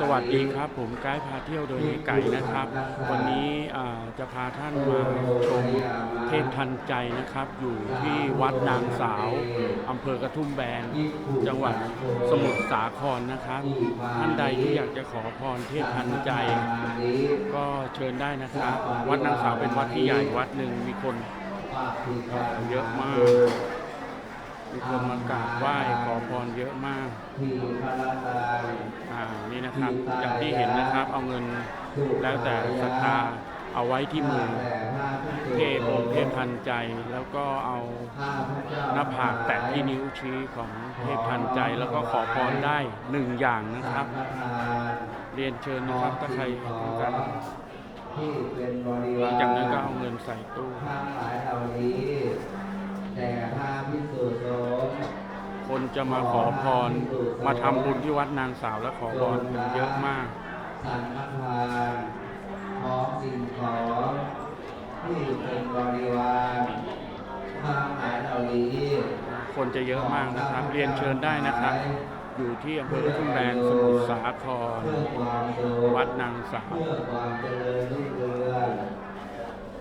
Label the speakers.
Speaker 1: สวัสดีครับ ผมไกด์พาเที่ยวโดยเฮียไก่นะครับ วันนี้จะพาท่านมาชมเทพทันใจนะครับ อยู่ที่วัดนางสาวอำเภอกระทุ่มแบน จังหวัดสมุทรสาครนะครับ ท่านใดที่อยากจะขอพรเทพทันใจ ก็เชิญได้นะครับ วัดนางสาวเป็นวัดที่ใหญ่วัดหนึ่งมีคนเยอะมาก มีคนมากราบไหว้ขอพรเยอะมากอ่านี่นะครับอย่างที่เห็นนะครับเอาเงินแล้วแต่ศรัทธาเอาไว้ที่มือเทพองค์เทพทันใจ แล้วก็เอาหน้าผากแตะที่นิ้วชี้ของเทพทันใจ แล้วก็ขอพรได้หนึ่งอย่างนะครับ เรียนเชิญนะครับถ้าใครต้องการ
Speaker 2: ที่เป็นบริ
Speaker 1: หลั
Speaker 2: วางร
Speaker 1: จากนั้นก็เอาเงินใส่ตู้
Speaker 2: ทั้งหลายเหล่านี้แต่พระพิสุสงฆ์
Speaker 1: คนจะมาขอพร มาทำบุญที่วัดนางสาวและขอพรกันเยอะมาก
Speaker 2: สังฆทานพร้อมสิ่งของที่เป็นบริวารทั้งหลายเหล่านี้
Speaker 1: คนจะเยอะมากนะครับ เรียนเชิญได้นะครับ อยู่ที่อำเภอทุ่งแบนสมุทรสาคร
Speaker 2: เพื่อความสุข
Speaker 1: วัดนางสาว
Speaker 2: เพื่อความเจริญรุ่งเรือง